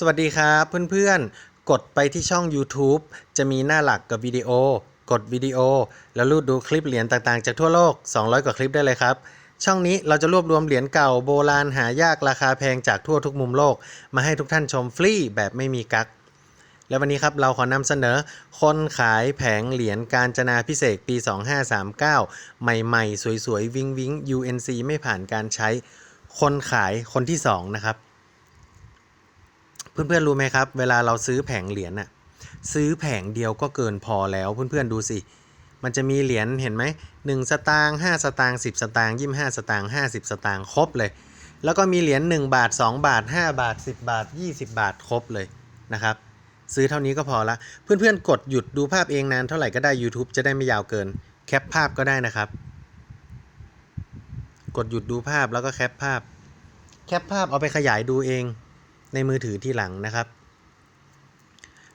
สวัสดีครับเพื่อนๆ กดไปที่ช่อง YouTube จะมีหน้าหลักกับวิดีโอ กดวิดีโอ แล้วรูดดูคลิปเหรียญต่างๆ จากทั่วโลก 200 กว่าคลิปได้เลยครับ ช่องนี้เราจะรวบรวมเหรียญเก่าโบราณหายากราคาแพงจากทั่วทุกมุมโลก มาให้ทุกท่านชมฟรีแบบไม่มีกักและวันนี้ครับเราขอนำเสนอ คนขายแผงเหรียญการจนาพิเศษปี 2539 ใหม่ๆ สวยๆ วิงวิง UNC ไม่ผ่านการใช้ คนขายคนที่ 2 นะครับ เพื่อนๆรู้ไหมครับ เวลาเราซื้อแผงเหรียญน่ะซื้อแผงเดียวก็เกินพอแล้วเพื่อนๆดูสิ มันจะมีเหรียญเห็นไหมหนึ่งสตางค์ห้าสตางค์สิบสตางค์ยี่ห้าสตางค์ห้าสิบสตางค์ครบเลย แล้วก็มีเหรียญ1บาท2บาท5บาท10บาท20บาทครบเลยนะครับ ซื้อเท่านี้ก็พอละ เพื่อนๆกดหยุดดูภาพเองนานเท่าไหร่ก็ได้ YouTube จะได้ไม่ยาวเกิน แคปภาพก็ได้นะครับ กดหยุดดูภาพแล้วก็แคปภาพ แคปภาพเอาไปขยายดูเอง ในมือถือที่หลังนะครับ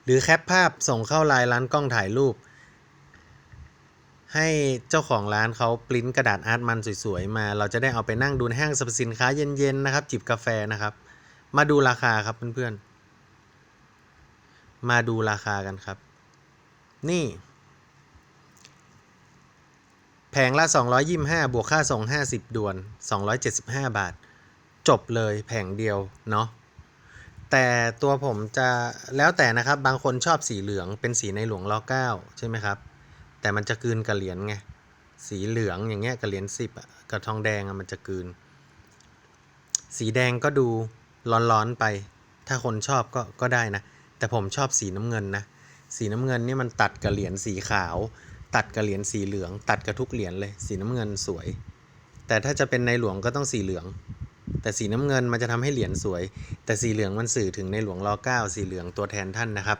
หรือแคปภาพส่งเข้าไลน์ร้านกล้องถ่ายรูป ให้เจ้าของร้านเขาปริ้นกระดาษอาร์ตมันสวยๆมา เราจะได้เอาไปนั่งดูห้างสรรพสินค้าเย็นๆนะครับ จิบกาแฟนะครับ มาดูราคาครับเพื่อนๆ มาดูราคากันครับ นี่แผงละ 225 บวกค่าส่ง 50 ด่วน 275 บาท จบเลยแผงเดียว เนาะ แต่ตัวผมจะแล้วแต่นะครับ บางคนชอบสีเหลืองเป็นสีในหลวงรอเก้าใช่ไหมครับ แต่มันจะกืนกับเหรียญไงสีเหลืองอย่างเงี้ยกับเหรียญสิบกับทองแดงมันจะกืน สีแดงก็ดูร้อนๆไป ถ้าคนชอบก็ก็ได้นะ แต่ผมชอบสีน้ำเงินนะสีน้ำเงินนี่มันตัดกับเหรียญสีขาว ตัดกับเหรียญสีเหลือง ตัดกับทุกเหรียญเลย สีน้ำเงินสวย แต่ถ้าจะเป็นในหลวงก็ต้องสีเหลือง แต่สีน้ำเงินมันจะทำให้เหรียญสวย แต่สีเหลืองมันสื่อถึงในหลวงรอเก้าสีเหลืองตัวแทนท่านนะครับ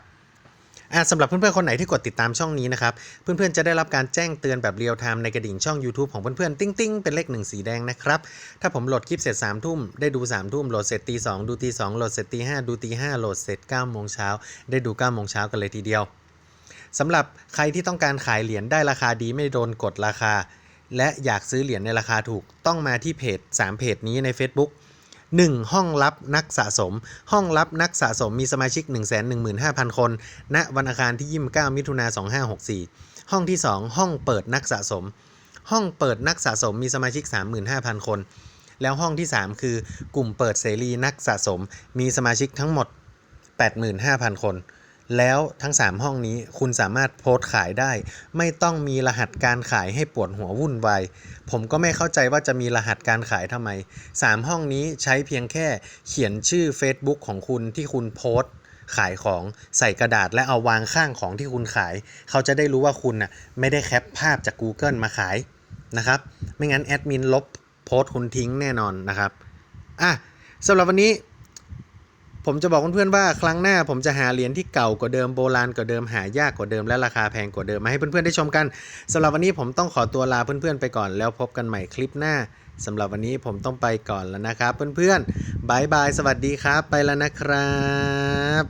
อะสำหรับเพื่อนๆ คนไหนที่กดติดตามช่องนี้นะครับ เพื่อนๆ จะได้รับการแจ้งเตือนแบบเรียลไทม์ในกระดิ่งช่อง YouTube ของเพื่อนๆ ติ้งๆ เป็นเลขหนึ่งสีแดงนะครับ ถ้าผมโหลดคลิปเสร็จ3ามทุ่ม ได้ดู3ามทุ่ม โหลดเสร็จตีสองดูตีสองโหลดเสร็จตีห้าดูตีห้าโหลดเสร็จ9ก้าโมงเช้าได้ดู9ก้าโมงเช้ากันเลยทีเดียวสำหรับใครที่ต้องการขายเหรียญได้ราคาดีไม่โดนกดราคา และอยากซื้อเหรียญในราคาถูกต้องมาที่เพจ 3 เพจนี้ใน Facebook 1 ห้องลับนักสะสม ห้องลับนักสะสมมีสมาชิก 115,000 คน ณ วันอังคารที่ 29 มิถุนา2564 ห้องที่ 2 ห้องเปิดนักสะสม ห้องเปิดนักสะสมมีสมาชิก 35,000 คน แล้วห้องที่ 3 คือกลุ่มเปิดเสรีนักสะสม มีสมาชิกทั้งหมด 85,000 คน แล้วทั้ง 3 ห้องนี้คุณสามารถโพสต์ขายได้ ไม่ต้องมีรหัสการขายให้ปวดหัววุ่นวายผมก็ไม่เข้าใจว่าจะมีรหัสการขายทำไม 3 ห้องนี้ใช้เพียงแค่เขียนชื่อ Facebook ของคุณที่คุณโพสต์ขายของใส่กระดาษและเอาวางข้างของที่คุณขาย เขาจะได้รู้ว่าคุณน่ะไม่ได้แคปภาพจาก Google มาขายนะครับ ไม่งั้นแอดมินลบโพสต์คุณทิ้งแน่นอนนะครับอะสำหรับวันนี้ ผมจะบอกเพื่อนๆว่าครั้งหน้าผมจะหาเหรียญที่เก่ากว่าเดิมโบราณกว่าเดิมหายากกว่าเดิมและราคาแพงกว่าเดิมมาให้เพื่อนๆได้ชมกันสำหรับวันนี้ผมต้องขอตัวลาเพื่อนๆไปก่อนแล้วพบกันใหม่คลิปหน้าสำหรับวันนี้ผมต้องไปก่อนแล้วนะครับ เพื่อนๆบายบายสวัสดีครับ ไปแล้วนะครับ